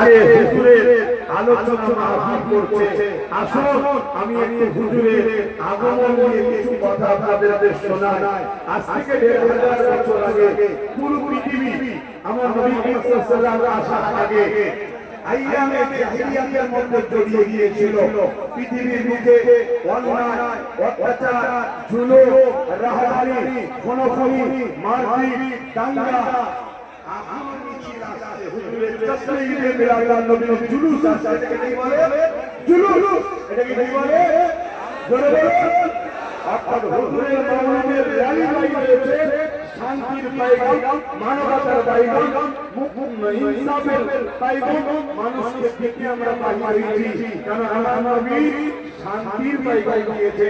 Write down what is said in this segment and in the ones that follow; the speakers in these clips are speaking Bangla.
আজকে হুজুরের আলোচনা মাহফিল করছে। আসুন, আমি একটু হুজুরের আগমন নিয়ে কিছু কথা আপনাদের শোনাই। আজ দেড় হাজার বছর আগে পুরো পৃথিবী, আমার নবী সাল্লাল্লাহু আসার আগে গিয়েছিল। পৃথিবীর বুকে অন্যায়, অত্যাচার, জুলুম রাহাজানি খুনোখুনি শান্তির পাইগাম মানবতার পাইগাম ইনসাফের পাইগাম মানুষকে আমরা পাইছি কারণ আমার নবী শান্তির পাইগাম দিয়েছে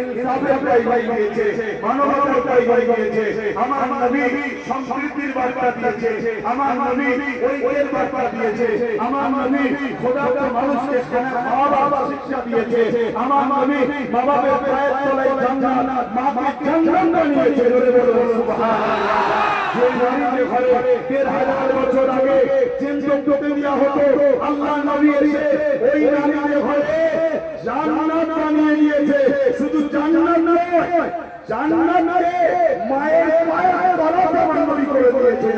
ইনসাফের পাইগাম দিয়েছে মানবতার পাইগাম দিয়েছে আমার নবী সম্প্রীতির বার্তা দিয়েছে আমার নবী ঐক্যের বার্তা দিয়েছে আমার নবী খোদাকে মানুষকে খাওয়া বাবা শিক্ষা দিয়েছে আমার নবী মা বাবার পায়ের তলায় জান্নাত মাকে জান্নাত বানিয়েছে জোরে বলুন সুবহানাল্লাহ। যে নারীকে ঘরে দেড় হাজার বছর আগে চিন্তিত দেওয়া হতো আল্লাহ নবী এসে ওই নারীকে ঘরে জান্নাত বানিয়ে দিয়েছে। শুধু জান্নাত নয় জান্নাতকে মায়ের পায়ের তলা প্রমাণ করে দিয়েছে।